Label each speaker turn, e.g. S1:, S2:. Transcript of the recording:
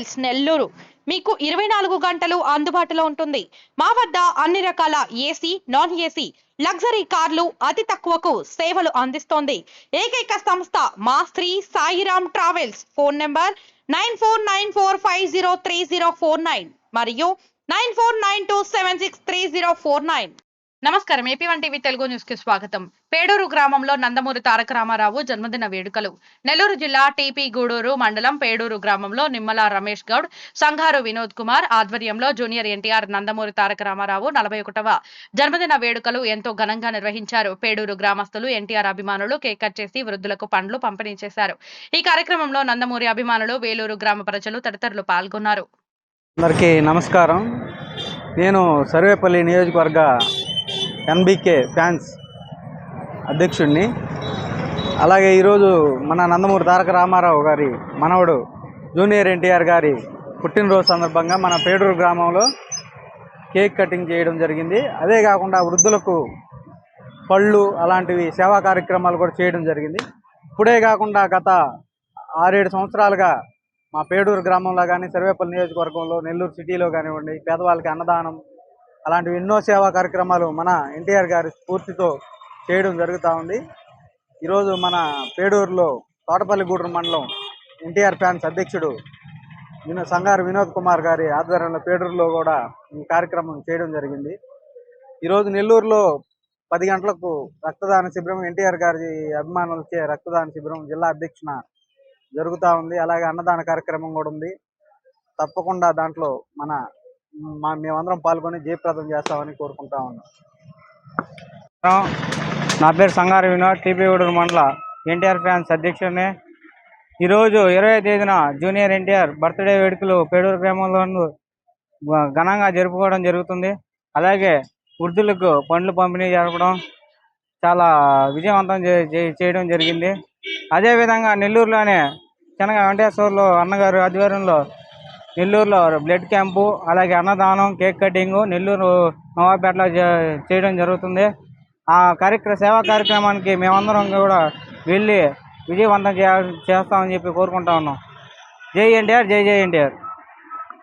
S1: Travels Nellore. మీకు ఇరవై నాలుగు గంటలు అందుబాటులో ఉంటుంది. మా వద్ద అన్ని రకాల ఏసీ నాన్ ఏసీ లగ్జరీ కార్లు అతి తక్కువకు సేవలు అందిస్తోంది. ఏకైక సంస్థ మా Shri Sairam travels. Phone number nine four nine four five zero three zero four nine మరియు nine four nine two seven six three zero four nine. నమస్కారం. ఏపీ వన్ టీవీ తెలుగు న్యూస్కి స్వాగతం. పేడూరు గ్రామంలో నందమూరి తారక రామారావు జన్మదిన వేడుకలు. నెల్లూరు జిల్లా టీపీ గూడూరు మండలం పేడూరు గ్రామంలో నిమ్మల రమేష్ గౌడ్ సంఘారు వినోద్ కుమార్ ఆధ్వర్యంలో జూనియర్ ఎన్టీఆర్ నందమూరి తారక రామారావు నలభై ఒకటవ జన్మదిన వేడుకలు ఎంతో ఘనంగా నిర్వహించారు. పేడూరు గ్రామస్తులు ఎన్టీఆర్ అభిమానులు కేక్ కట్ చేసి వృద్ధులకు పండ్లు పంపిణీ చేశారు. ఈ కార్యక్రమంలో నందమూరి అభిమానులు వేలూరు గ్రామ ప్రజలు తదితరులు పాల్గొన్నారు.
S2: అందరికీ నమస్కారం. నేను సర్వేపల్లి నియోజకవర్గ ఎన్బికే ఫ్యాన్స్ అధ్యక్షుడిని. అలాగే ఈరోజు మన నందమూరి తారక రామారావు గారి మనవడు జూనియర్ ఎన్టీఆర్ గారి పుట్టినరోజు సందర్భంగా మన పేడూరు గ్రామంలో కేక్ కటింగ్ చేయడం జరిగింది. అదే కాకుండా వృద్ధులకు పళ్ళు అలాంటివి సేవా కార్యక్రమాలు కూడా చేయడం జరిగింది. ఇప్పుడే కాకుండా గత ఆరేడు సంవత్సరాలుగా మా పేడూరు గ్రామంలో కానీ సర్వేపల్లి నియోజకవర్గంలో నెల్లూరు సిటీలో కానివ్వండి పేదవాళ్ళకి అన్నదానం అలాంటివి ఎన్నో సేవా కార్యక్రమాలు మన ఎన్టీఆర్ గారి స్ఫూర్తితో చేయడం జరుగుతూ ఉంది. ఈరోజు మన పేడూరులో తోటపల్లిగూడూరు మండలం ఎన్టీఆర్ ఫ్యాన్స్ అధ్యక్షుడు వినో సంగారు వినోద్ కుమార్ గారి ఆధ్వర్యంలో పేడూరులో కూడా ఈ కార్యక్రమం చేయడం జరిగింది. ఈరోజు నెల్లూరులో పది గంటలకు రక్తదాన శిబిరం ఎన్టీఆర్ గారి అభిమానులచే రక్తదాన శిబిరం జిల్లా అధ్యక్షున జరుగుతూ ఉంది. అలాగే అన్నదాన కార్యక్రమం కూడా ఉంది. తప్పకుండా దాంట్లో మన మా మేమందరం పాల్గొని జయప్రదం చేస్తామని కోరుకుంటా ఉన్నాం. నా పేరు సంగారు వినోద్ టీపీగూడూరు మండల ఎన్టీఆర్ ఫ్యాన్స్ అధ్యక్షుడిని ఈరోజు ఇరవై తేదీన జూనియర్ ఎన్టీఆర్ బర్త్డే వేడుకలు పేడూరు గ్రామంలో ఘనంగా జరుపుకోవడం జరుగుతుంది. అలాగే వృద్ధులకు పండ్లు పంపిణీ జరపడం చాలా విజయవంతం చే- చేయడం జరిగింది. అదేవిధంగా నెల్లూరులోనే చెనగ వెంకటేశ్వర్లు అన్నగారు ఆధ్వర్యంలో నెల్లూరులో బ్లడ్ క్యాంపు అలాగే అన్నదానం కేక్ కటింగ్ నెల్లూరు నవాపేటలో చేయడం జరుగుతుంది. ఆ కార్యక్రమ సేవా కార్యక్రమానికి మేమందరం కూడా వెళ్ళి విజయవంతం చేస్తామని చెప్పి కోరుకుంటా ఉన్నాం. జై ఎన్టీఆర్ జై జై ఎన్టీఆర్.